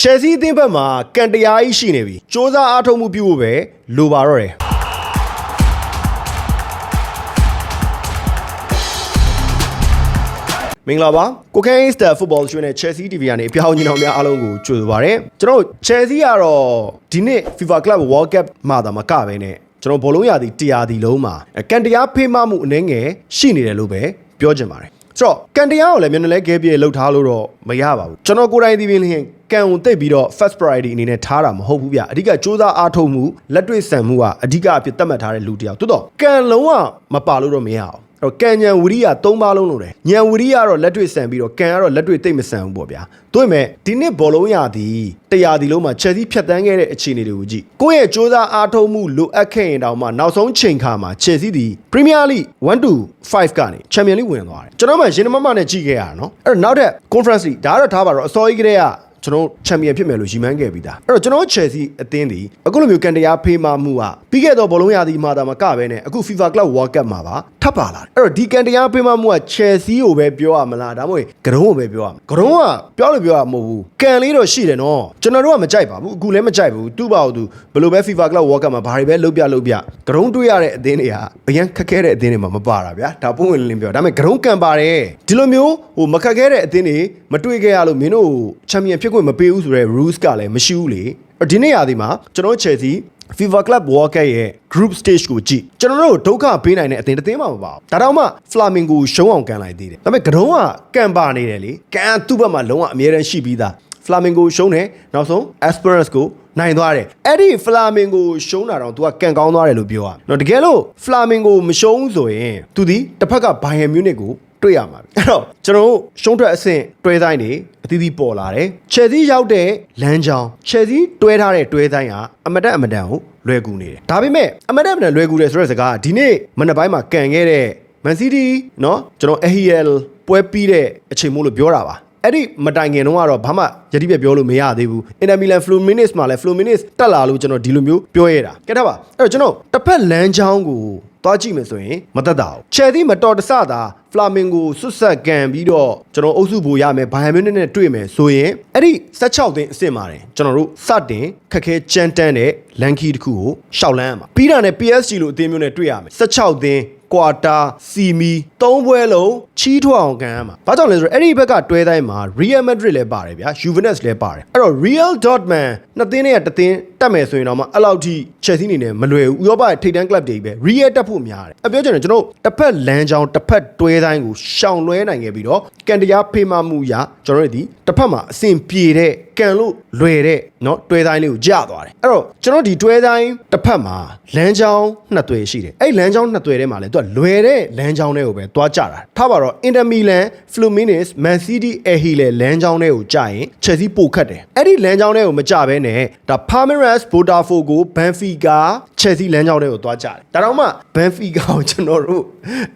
ချယ်ဆီအသင်းဘက်မှာကန်တရားကြီးရှိနေပြီစ조사အားထုတ်မှုပြုဖို့ပဲလိုပါတော့တယ်မင်္ဂလာပါကိုကင်းစတာဖုတ်ဘောကျွန်းနဲ့ Chelsea TV ကနေအပြောင်းအလဲများအားလုံးကိုကြိုဆိုပါရစေကျွန်တော်တို့ Chelsea ကတော့ဒီနှစ် FIFA Club World Cup မှာဒါမကပဲနဲ့ကျွန်တော်ဘောလုံးရာသီတရားဒီလုံးမှာကန်တရားဖေးမမှုအနှဲငယ်ရှိနေတယ်လို့ပဲပြောချင်ပါတယ် ဆိုတော့ကန်တရားကိုလည်းမျက်နှာလဲခဲပြေလှုပ်ထားလို့တော့မရပါဘူးကျွန်တော်ကိုယ်တိုင်ဒီပင်လျင်ကန်ကိုတိတ်ပြီးတော့ first priority အနေနဲ့ထားတာမဟုတ်ဘူးဗျအဓိကစူးစမ်းအားထုတ်မှုလက်တွေ့ဆန်မှုကအဓိကအဖြစ်သတ်မှတ်ထားတဲ့လူတစ်ယောက်တိုးတော့ကန်လုံးဝမပါလို့တော့မရအောင်အဲ့ တော့ကန်ညံဝရိယ၃ပါးလုံးလို့တယ်ညံဝရိယကတော့လက်တွေ့ဆန်ပြီးတော့ကန်ကတော့လက်တွေ့တိတ်မဆန်ဘူးပေါ့ဗျာတို့ပေမဲ့ဒီနှစ်ဘောလုံးရာသီတရားဒီလုံးမှာချက်စီဖြတ်တန်းခဲ့တဲ့အခြေအနေတွေကိုကြည့်ကိုယ့်ရဲ့စ조사အားထုတ်မှုလိုအပ်ခဲ့ရင်တောင်မှနောက်ဆုံးချိန်ခါမှာချက်စီဒီ Premier League 1 to 5ကနေ Champion League ဝင်သွားတယ်ကျွန်တော်မှရင်နမမနဲ့ကြည့်ခဲ့ရတာနော်အဲ့တော့နောက်ထပ် Conference League ဒါကတော့ထားပါတော့အစောကြီးကတည်းက ကျွန်တော်ချန်ပီယံဖြစ်မယ်လို့ရည်မှန်းခဲ့ပြီးသားအဲ့တော့ကျွန်တော် Chelsea အသင်းဒီအခုလိုမျိုးကန်တရားဖေးမှမှုကပြီးခဲ့တော့ဘောလုံးရာသီမှာဒါမှကပဲနဲ့အခု FIFA Club World Cup မှာပါထပ်ပါလာတယ်အဲ့တော့ဒီကန်တရားဖေးမှမှုက Chelsea ကိုပဲပြောရမလားဒါမှမဟုတ်ဂရုံးကိုပဲပြောရမှာဂရုံးကပြောလို့ပြောရမှာမဟုတ်ဘူးကန်လေးတော့ရှိတယ်နော်ကျွန်တော်တို့ကမကြိုက်ပါဘူးအခုလည်းမကြိုက်ဘူးသူ့ပါဘူးသူဘယ်လိုပဲ FIFA Club World Cup မှာဘာတွေပဲလုပ်ပြလုပ်ပြဂရုံးတွေ့ရတဲ့အသင်းတွေကအရင်ခက်ခဲတဲ့အသင်းတွေမှာမပါတာဗျာဒါပုံဝင်လင်းပြောဒါပေမဲ့ဂရုံးကန်ပါတယ်ဒီလိုမျိုးဟိုမခက်ခဲတဲ့အသင်းတွေမတွေ့ခဲ့ရလို့မင်းတို့ချန်ပီယံဖြစ်ခွင့်မပေးဘူးဆိုတဲ့ rules ကလည်းမရှိဘူးလေဒီနေ့ရာသီမှာကျွန်တော် Chelsea FIFA Club World Cup ရဲ့ group stage ကိုကြည့်ကျွန်တော်တို့ဒုက္ခပေးနိုင်တဲ့အသင်းတစ်သင်းမှမပါဘူးဒါတော့မှ Flamingo ရှုံးအောင်ကန်လိုက်သေးတယ်ဒါပေမဲ့ကတုံးကကန်ပါနေတယ်လေကန်သူ့ဘက်မှာလုံးဝအမြဲတမ်းရှိပြီးသား Flamingo ရှုံးတယ်နောက်ဆုံး Esperance ကိုနိုင်သွားတယ်အဲ့ဒီ Flamingo ရှုံးတာတော့ तू ကကန်ကောင်းသွားတယ်လို့ပြောရမယ်နော်တကယ်လို့ Flamingo မရှုံးဆိုရင် तू ဒီတစ်ဖက်က Bayern Munich ကို တွေ့ရမှာပဲအဲ့တော့ကျွန်တော်တို့ရှုံးထွက်အဆင့်တွဲတိုင်းနေအသီးသီးပေါ်လာတယ်ချယ်ဆီရောက်တဲ့လမ်းကြောင်းချယ်ဆီတွဲထားတဲ့တွဲတိုင်းဟာအမတက်အမတန်ကိုလွယ်ကူနေတယ်ဒါပေမဲ့အမတက်အမတန်လွယ်ကူတယ်ဆိုတဲ့စကားကဒီနေ့မနက်ပိုင်းမှာကန်ခဲ့တဲ့ Man City เนาะကျွန်တော် AHL ပွဲပြီးတဲ့အချိန်မို့လို့ပြောတာပါအဲ့ဒီမတိုင်ခင်တုန်းကတော့ဘာမှယတိပြက်ပြောလို့မရသေးဘူးအင်တာမီလန်ဖလိုမီနစ်မှာလည်းဖလိုမီနစ်တက်လာလို့ကျွန်တော်ဒီလိုမျိုးပြောရတာကဲထားပါအဲ့တော့ကျွန်တော်တစ်ဖက်လမ်းကြောင်းကို သွားကြည့်မယ်ဆိုရင်မတက်တာဘူးချယ်သီးမတော်တဆတာဖလာမင်ဂိုဆွတ်ဆက်ကန်ပြီးတော့ကျွန်တော်အုပ်စုဘူရမယ်ဘိုင်ယန်မြူနစ်နဲ့တွေ့မယ်ဆိုရင်အဲ့ဒီ16သိန်းအစ်စ်မှာတယ်ကျွန်တော်တို့စတင်ခက်ခဲကြမ်းတမ်းတဲ့လန်ကီတစ်ခုကိုရှောက်လန်းရမှာပြီးတာနဲ့ PSG လို့အသင်းမျိုးနဲ့တွေ့ရမယ်16သိန်း ကွာတာစီမီသုံးပွဲလုံးချီးထွအောင်ခံရမှာဘာကြောင့်လဲဆိုတော့အဲ့ဒီဘက်ကတွဲတိုင်းမှာ Real Madrid လည်းပါတယ်ဗျာ Juventus လည်းပါတယ်အဲ့တော့ Real Dortmund နှစ်သင်းနဲ့တစ်သင်းတက်မယ်ဆိုရင်တော့မှအဲ့လောက်ထိ Chelsea အနေနဲ့မလွယ်ဘူးဥရောပရဲ့ထိပ်တန်း club တွေပဲ Real တက်ဖို့များတယ်အပြောချင်တယ်ကျွန်တော်တစ်ဖက်လမ်းကြောင်းတစ်ဖက်တွဲတိုင်းကိုရှောင်လွဲနိုင်ခဲ့ပြီးတော့ကန်တရားဖေးမမှုရကျွန်တော်တို့ဒီတစ်ဖက်မှာအဆင်ပြေတဲ့ ကန်လို့လွယ်တဲ့เนาะတွဲတိုင်းလေးကိုကြာသွားတယ်အဲ့တော့ကျွန်တော်ဒီတွဲတိုင်းတစ်ဖက်မှာလမ်းကြောင်းနှစ်သွယ်ရှိတယ်အဲ့လမ်းကြောင်းနှစ်သွယ်ထဲမှာလည်းသူကလွယ်တဲ့လမ်းကြောင်းတွေကိုပဲသွားကြတာထားပါတော့ Inter Milan Fluminense Man City Ehile လမ်းကြောင်းတွေကိုကြာရင် Chelsea ပိုခတ်တယ်အဲ့ဒီလမ်းကြောင်းတွေကိုမကြဘဲနဲ့ဒါ Palmeiras Botafogo Benfica Chelsea လမ်းကြောင်းတွေကိုသွားကြတယ်ဒါတော့မှ Benfica ကိုကျွန်တော်တို့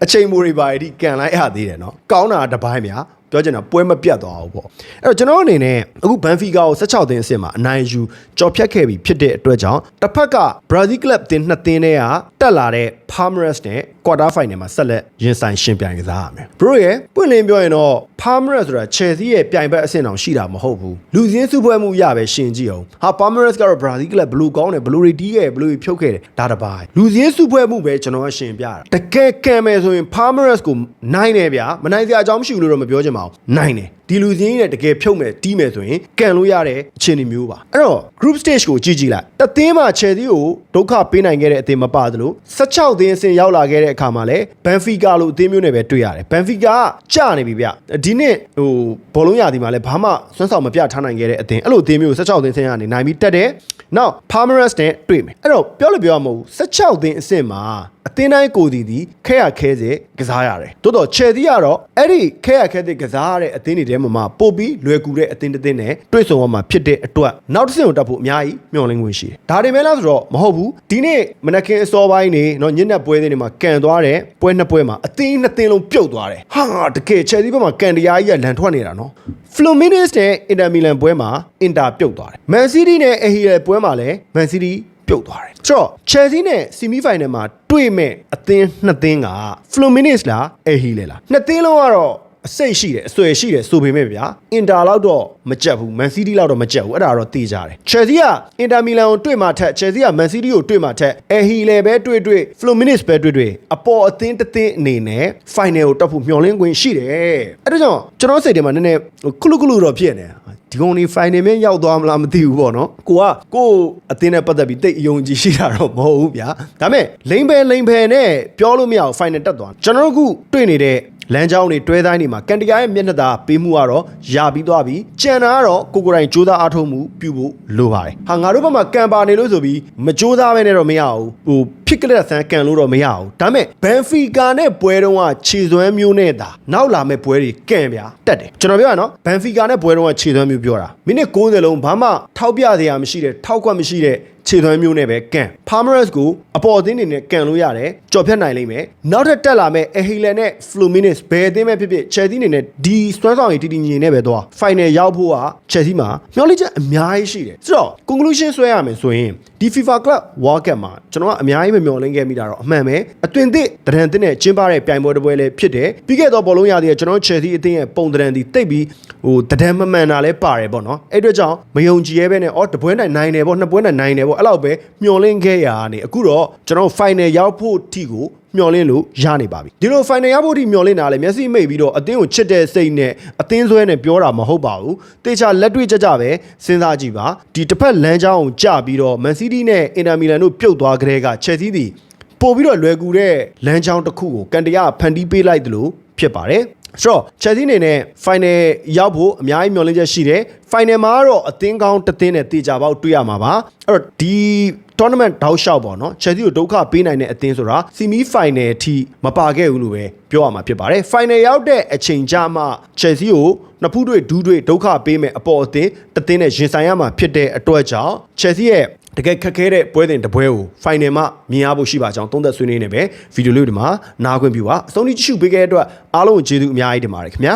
အချိန်မိုးတွေပါအထိကန်လိုက်ရသေးတယ်เนาะကောင်းတာတစ်ပိုင်းများ ပြောချင်တာပွဲမပြတ်သွားဘူးပေါ့အဲ့တော့ကျွန်တော်အနေနဲ့အခုဘန်ဖီကာကို16သင်းအဆင့်မှာအနိုင်ယူကြော်ဖြတ်ခဲ့ပြီးဖြစ်တဲ့အတွက်ကြောင့်တစ်ဖက်ကဘရာဇီးကလပ်တင်းနှစ်သင်းတွေကတက်လာတဲ့ Palmeiras နဲ့ quarter final မှာဆက်လက်ရင်ဆိုင်ရှင်ပြိုင်ကစားရမယ်ဘရိုရဲ့ပွင့်လင်းပြောရင်တော့ Palmeiras ဆိုတာ Chelsea ရဲ့ပြိုင်ဘက်အဆင့်တောင်ရှိတာမဟုတ်ဘူးလူစင်းစုပွဲမှုရပဲရှင်ကြည့်အောင်ဟာ Palmeiras ကတော့ Brazil ကလပ်ဘလူးကောင်းတယ်ဘလူးရီတီးခဲ့ဘလူးရီဖြုတ်ခဲ့တယ်ဒါတပိုင်းလူစင်းစုပွဲမှုပဲကျွန်တော်ကရှင်ပြတာတကယ်ကံမယ်ဆိုရင် Palmeiras ကိုနိုင်တယ်ဗျာမနိုင်စရာအကြောင်းမရှိဘူးလို့တော့မပြောချင်ပါဘူးနိုင်တယ် ဒီလူစင်းကြီးနဲ့တကယ်ဖြုတ်မယ်တီးမယ်ဆိုရင်ကန်လို့ရတဲ့အခြေအနေမျိုးပါအဲ့တော့ group stage ကိုကြည့်ကြည့်လိုက်တသင်းမှာ Chelsea ကိုဒုက္ခပေးနိုင်ခဲ့တဲ့အသင်းမပါသလို16သင်းအဆင့်ရောက်လာခဲ့တဲ့အခါမှာလည်း Benfica လို့အသင်းမျိုးနဲ့ပဲတွေ့ရတယ် Benfica ကကြာနေပြီဗျဒီနှစ်ဟိုဘောလုံးရာသီမှာလည်းဘာမှစွမ်းဆောင်မပြထားနိုင်ခဲ့တဲ့အသင်းအဲ့လိုအသင်းမျိုး16သင်းဆင်းရနေနိုင်ပြီးတက်တယ်နောက် Palmeiras နဲ့တွေ့မယ်အဲ့တော့ပြောလို့ပြောရမဟုတ်ဘူး16သင်းအဆင့်မှာအသင်းတိုင်းကိုဒီဒီခဲရခဲစေကစားရတယ်တိုးတော့ Chelsea ကတော့အဲ့ဒီခဲရခဲစေကစားရတဲ့အသင်းတွေထဲမှာမှပို့ပြီးလွယ်ကူတဲ့အသင်းတစ်သင်းနဲ့တွေ့ဆုံရမှာဖြစ်တဲ့အတွက်နောက်တစ်ဆင့်ကိုတက်ဖို့အများကြီးမျှော်လင့်ခွင့်ရှိတယ်ဒါတွေမဲ့လားဆိုတော့မဟုတ်ဘူးဒီနေ့မနက်ခင်းအစောပိုင်းနေနော်ညနေပွဲတွေမှာကန်သွားတယ်ပွဲနှစ်ပွဲမှာအသင်းနှစ်သင်းလုံးပြုတ်သွားတယ်ဟာတကယ် Chelsea ဘက်မှာကန်တရားကြီးကလန်ထွက်နေတာနော် Fluminense နဲ့ Inter Milan ပွဲမှာ Inter ပြုတ်သွားတယ် Man City နဲ့ Ehile ပွဲမှာလည်း Man City ပြုတ်သွားတယ်ဆိုတော့ Chelsea နဲ့ semi final မှာတွေ့မဲ့အသင်းနှစ်သင်းက Fluminense လား Ehile လားနှစ်သင်းလုံးကတော့ အစိတ်ရှိတယ်အဆွဲရှိတယ်ဆိုပေမဲ့ဗျာအင်တာလောက်တော့မကြက်ဘူးမန်စီးတီးလောက်တော့မကြက်ဘူးအဲ့ဒါတော့သိကြတယ်ချယ်ဆီကအင်တာမီလန်ကိုတွေ့မှထက်ချယ်ဆီကမန်စီးတီးကိုတွေ့မှထက်အဟီလေပဲတွေ့တွေ့ဖလိုမီနစ်ပဲတွေ့တွေ့အပေါ်အသင်းတစ်သင်းအနေနဲ့ဖိုင်နယ်ကိုတက်ဖို့မျှော်လင့်ခွင့်ရှိတယ်အဲ့ဒါကြောင့်ကျွန်တော်စိတ်ထဲမှာနည်းနည်းကုလုကုလုတော့ဖြစ်နေတယ်ဒီကောင်ဒီဖိုင်နယ်မင်းရောက်သွားမလားမသိဘူးပေါ့နော်ကိုကကိုယ့်အသင်းနဲ့ပတ်သက်ပြီးတိတ်အယုံကြည်ရှိတာတော့မဟုတ်ဘူးဗျာဒါပေမဲ့လိမ့်ပဲလိမ့်ပဲနဲ့ပြောလို့မရဘူးဖိုင်နယ်တက်သွားကျွန်တော်တို့အခုတွေ့နေတဲ့ လမ်းကြောင်းတွေတွဲတိုင်းတွေမှာကန်တရာရဲ့မျက်နှာသာပေးမှုကတော့ရပြီးသွားပြီကြံတာကတော့ကိုကိုယ်တိုင်စူးစမ်းအားထုတ်မှုပြုဖို့လိုပါတယ်ဟာငါတို့ဘက်မှာကန်ပါနေလို့ဆိုပြီးမစူးစမ်းပဲနဲ့တော့မရဘူးဟိုဖြစ်ကလေးဆန်းကန်လို့တော့မရဘူးဒါပေမဲ့ဘန်ဖီကာနဲ့ပွဲတုန်းကခြေစွမ်းမျိုးနဲ့တာနောက်လာမဲ့ပွဲတွေကန်ဗျာတက်တယ်ကျွန်တော်ပြောရနော်ဘန်ဖီကာနဲ့ပွဲတုန်းကခြေစွမ်းမျိုးပြောတာမိနစ်60လုံးဘာမှထောက်ပြစရာမရှိတဲ့ထောက်ကွက်မရှိတဲ့ခြေသွမ်းမျိုးနဲ့ပဲကန် Palmeiras ကိုအပေါ်အသင်းတွေနဲ့ကန်လို့ရတယ်ကြော်ဖြတ်နိုင်လိမ့်မယ်နောက်ထပ်တက်လာမဲ့ Ahila နဲ့ Fluminense ဘယ်အသင်းပဲဖြစ်ဖြစ် Chelsea အနေနဲ့ဒီစွမ်းဆောင်ရည်တည်တည်ငြိမ်နေပဲသွား Final ရောက်ဖို့က Chelsea မှာမျှော်လင့်ချက်အများကြီးရှိတယ်ဆိုတော့ conclusion ဆွဲရမယ်ဆိုရင်ဒီ FIFA Club World Cup မှာကျွန်တော်ကအများကြီးမမျှော်လင့်ခဲ့မိတာတော့အမှန်ပဲအသွင်သစ်တရန်သစ်နဲ့ကျင်းပတဲ့ပြိုင်ပွဲတစ်ပွဲလည်းဖြစ်တယ်ပြီးခဲ့တော့ဘောလုံးရသည်ကကျွန်တော် Chelsea အသင်းရဲ့ပုံတရန်ဒီတိတ်ပြီးဟိုတရန်မမှန်တာလည်းပါတယ်ပေါ့နော်အဲ့အတွက်ကြောင့်မယုံကြည်ရဲပဲနဲ့အော်တပွဲနိုင်နိုင်တယ်ပေါ့နှစ်ပွဲနိုင်နိုင်တယ်ပေါ့အဲ့လောက်ပဲမျှော်လင့်ခဲ့ရတာနေအခုတော့ကျွန်တော် final ရောက်ဖို့အထိကိုမျော်လင့်လို့ရနေပါပြီဒီလို final ရဖို့အထိမျော်လင့်တာလေမျက်စိမိတ်ပြီးတော့အသင်းကိုချစ်တဲ့စိတ်နဲ့အသင်းဆွဲနဲ့ပြောတာမဟုတ်ပါဘူးတေချာလက်တွေ့ကြကြပဲစဉ်းစားကြည့်ပါဒီတစ်ဖက်လမ်းကြောင်းကိုကြပြီးတော့ Man City နဲ့ Inter Milan တို့ပြုတ်သွားကြတဲ့က Chelsea သည်ပို့ပြီးတော့လွယ်ကူတဲ့လမ်းကြောင်းတစ်ခုကိုကန်တရဖန်တီးပေးလိုက်သလိုဖြစ်ပါတယ် ဆိုတော့ Chelsea အနေနဲ့ final ရောက်ဖို့အများကြီးမျှော်လင့်ချက်ရှိတယ် final မှာတော့အသင်းကောင်းတစ်သင်းနဲ့တေချာပေါက်တွေ့ရမှာပါအဲ့တော့ဒီ tournament တောက်လျှောက်ပေါ့နော် Chelsea ကိုဒုက္ခပေးနိုင်တဲ့အသင်းဆိုတာ semi final အထိမပါခဲ့ဘူးလို့ပဲပြောရမှာဖြစ်ပါတယ် final ရောက်တဲ့အချိန်ကြမှာ Chelsea ကိုနှစ်ဖူးတွေဒူးတွေဒုက္ခပေးမယ်အပေါ်အသင်းတစ်သင်းနဲ့ရင်ဆိုင်ရမှာဖြစ်တဲ့အတွက်ကြောင့် Chelsea ရဲ့ တကယ်ခက်ခဲတဲ့ပွဲစဉ်တစ်ပွဲကို final မှာမြင်ရဖို့ရှိပါကြောင်းသုံးသပ်ဆွေးနွေးနေပဲဗီဒီယိုလေးဒီမှာနားခွင့်ပြုပါအဆုံးထိကြည့်ရှုပေးခဲ့တဲ့အတွက်အားလုံးကိုကျေးဇူးအများကြီးတင်ပါတယ်ခင်ဗျာ